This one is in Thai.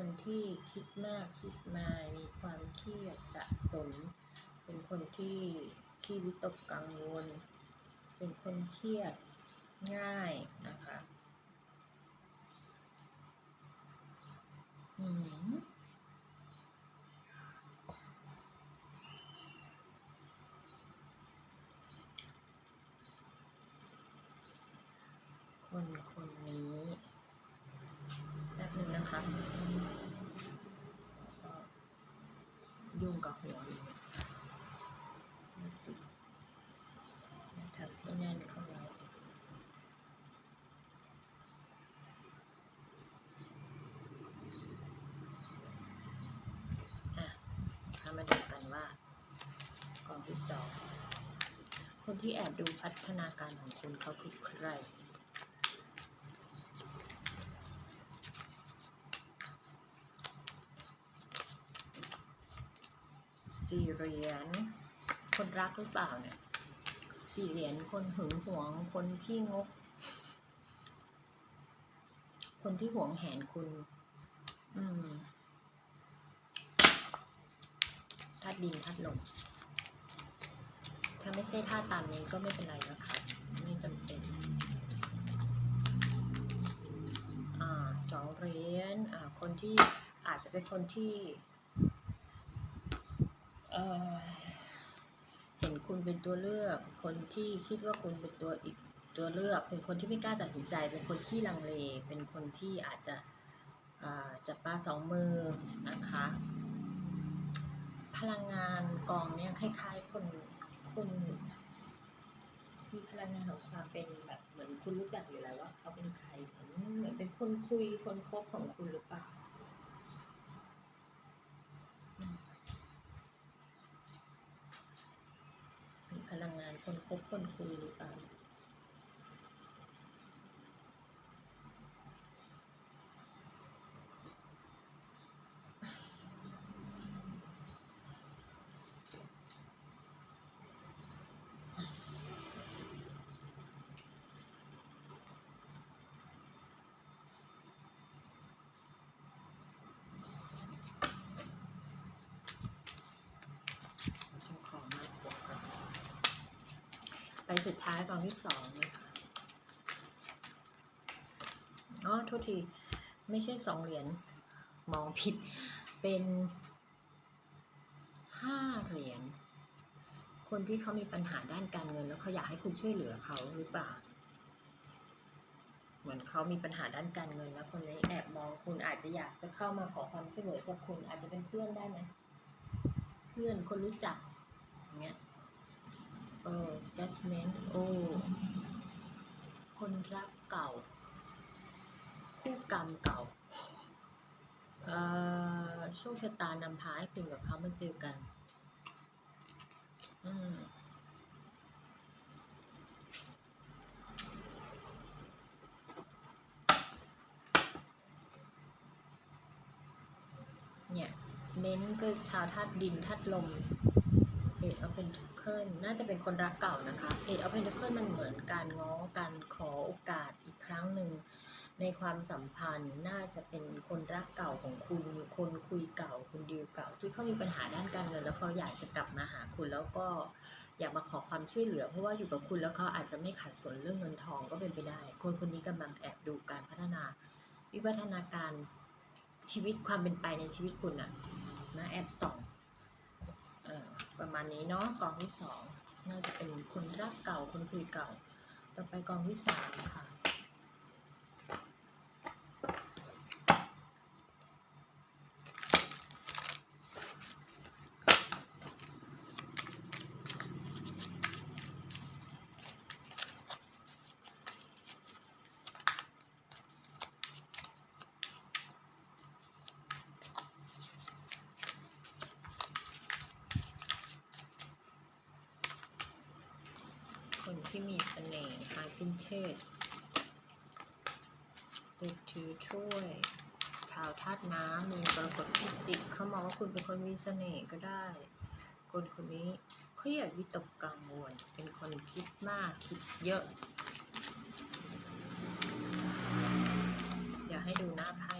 คนที่คิดมากคิดมายมีความเครียดสะสม เป็นคนที่ขี้วิตกกังวล เป็นคนเครียดง่ายนะคะอืมคนคนนี้แป๊บนึงนะคะแล้วก็ ยุ่งกับหัวอยู่ไม่ติดทำให้แน่นเข้าไว้อะถ้ามาดูกันว่ากองที่สอง คนที่แอบดูพัฒนาการของคุณเขาคือใคร สี่เหรียญคนรักหรือเปล่าเนี่ยสี่เหรียญคนหึงหวง คนที่งก คนที่หวงแหนคุณ อืมธาตุดินธาตุลมถ้าไม่ใช่ธาตุตามนี้ก็ไม่เป็นไรนะคะไม่จำเป็นอ่าสองเหรียญอ่าคนที่อาจจะเป็นคนที่ เห็นคุณเป็นตัวเลือก คนที่คิดว่าคุณเป็นตัวอีกตัวเลือก เป็นคนที่ไม่กล้าตัดสินใจ เป็นคนที่ลังเล เป็นคนที่อาจจะจับปลาสองมือนะคะ พลังงานกองเนี่ยคล้ายๆคนคุณมีพลังงานของความเป็นแบบเหมือนคุณรู้จักอยู่แล้วว่าเขาเป็นใครเหมือนเหมือนเป็นคนคุยคนคบของคุณหรือเปล่า มีพลังงาน คนคบคนคุยหรือเปล่า ฉันขอมาปวดก่อนไป สุดท้ายกองที่สองนะคะอ๋อโทษที ไม่ใช่สองเหรียญมองผิดเป็นห้าเหรียญคนที่เขามีปัญหาด้านการเงิน แล้วเขาอยากให้คุณช่วยเหลือเขาหรือเปล่า เหมือนเขามีปัญหาด้านการเงินแล้วคนนี้แอบมองคุณอาจจะอยากจะเข้ามาขอความช่วยเหลือจากคุณอาจจะเป็นเพื่อนได้ไหมเพื่อนคนรู้จักอย่างเงี้ย เออ judgment โอ้ คนรักเก่า คู่กรรมเก่า เอ่อ โชคชะตานำพาให้คุณกับเขามาเจอกัน อืมเนี่ยเน้นก็ชาวธาตุดินธาตุลม เอ็ดเอาเป็นเคิลน่าจะเป็นคนรักเก่านะคะเอ็ดเอาเป็นเคิลมันเหมือนการง้อการขอโอกาสอีกครั้งหนึ่งในความสัมพันธ์น่าจะเป็นคนรักเก่าของคุณ คนคุยเก่า คุณดีลเก่า ที่เขามีปัญหาด้านการเงิน แล้วเขาอยากจะกลับมาหาคุณแล้วก็อยากมาขอความช่วยเหลือ เพราะว่าอยู่กับคุณแล้วเขาอาจจะไม่ขัดสนเรื่องเงินทองก็เป็นไปได้ คนคนนี้กำลังแอบดูการพัฒนา วิวัฒนาการชีวิตความเป็นไปในชีวิตคุณอะนะแอบส่อง ประมาณนี้เนาะกองที่สองน่าจะเป็นคนรักเก่าคนคุยเก่า ต่อไปกองที่สามค่ะ คนที่มีเส น่ห์ High Princess เด็กถือถ้วยชาวธาตุน้ำมีกรกฎพิจิกเขามองว่าคุณเป็นคนมีเสน่ห์ก็ได้ คนคนนี้เครียดวิตกกังวล เป็นคนคิดมากคิดเยอะอยากให้ดูหน้าไพ่